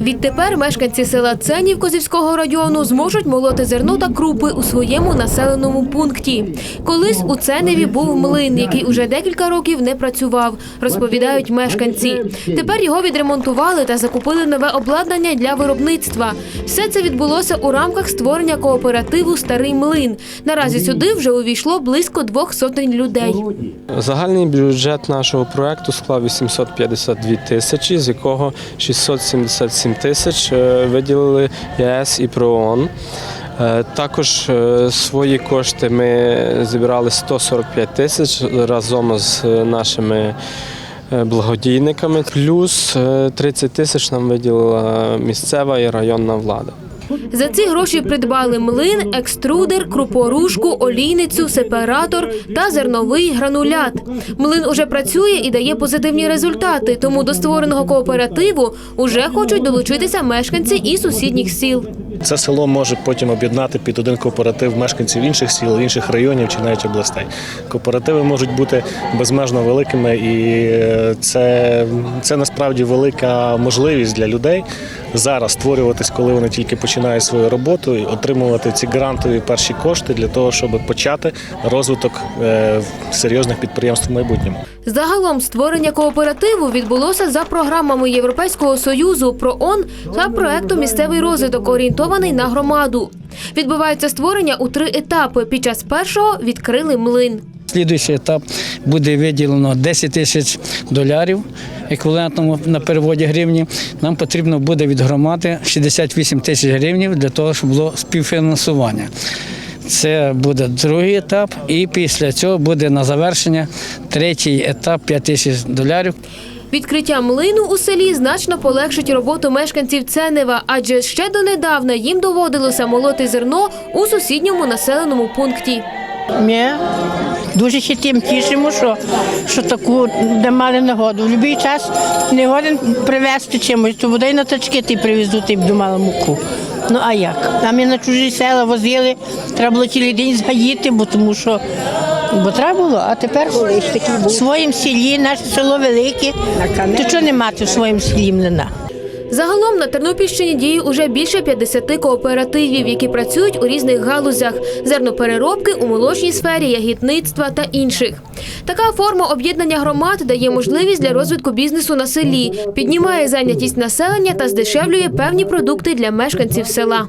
Відтепер мешканці села Ценів Козівського району зможуть молоти зерно та крупи у своєму населеному пункті. Колись у Ценеві був млин, який уже декілька років не працював, розповідають мешканці. Тепер його відремонтували та закупили нове обладнання для виробництва. Все це відбулося у рамках створення кооперативу Старий млин. Наразі сюди вже увійшло близько двох сотень людей. Загальний бюджет нашого проекту склав 852 тисячі, з якого 677 тисяч е, виділили ЄС і ПРООН. Е, Також е, свої кошти ми зібрали 145 тисяч разом з нашими благодійниками. Плюс е, 30 тисяч нам виділила місцева і районна влада. За ці гроші придбали млин, екструдер, крупорушку, олійницю, сепаратор та зерновий гранулят. Млин уже працює і дає позитивні результати, тому до створеного кооперативу уже хочуть долучитися мешканці і сусідніх сіл. Це село може потім об'єднати під один кооператив мешканців інших сіл, інших районів чи навіть областей. Кооперативи можуть бути безмежно великими, і е, це, це насправді велика можливість для людей зараз створюватись, коли вони тільки починають свою роботу, і отримувати ці грантові перші кошти для того, щоб почати розвиток е, серйозних підприємств в майбутньому. Загалом створення кооперативу відбулося за програмами Європейського союзу ПРООН та проекту Місцевий розвиток орієнтований на громаду. Відбувається створення у три етапи. Під час першого відкрили млин. Слідуючий етап буде виділено 10 тисяч долярів еквівалентному на переводі гривні. Нам потрібно буде від громади 68 тисяч гривень для того, щоб було співфінансування. Це буде другий етап, і після цього буде на завершення третій етап 5 тисяч долярів. Відкриття млину у селі значно полегшить роботу мешканців Ценева, адже ще донедавна їм доводилося молоти зерно у сусідньому населеному пункті. Ми дуже ще тим тішимо, що, що таку де мали нагоду. В будь-який час не годен привезти чимось, то бодай на тачки ти привезуть і б мала муку. Ну а як? А ми на чужі села возили, треба було цілий день згаїти, бо тому що бо треба було, а тепер в своїм селі, наше село велике, то чого не мати в своєму селі млина? Загалом на Тернопільщині діє уже більше 50 кооперативів, які працюють у різних галузях зернопереробки у молочній сфері, ягідництва та інших. Така форма об'єднання громад дає можливість для розвитку бізнесу на селі, піднімає зайнятість населення та здешевлює певні продукти для мешканців села.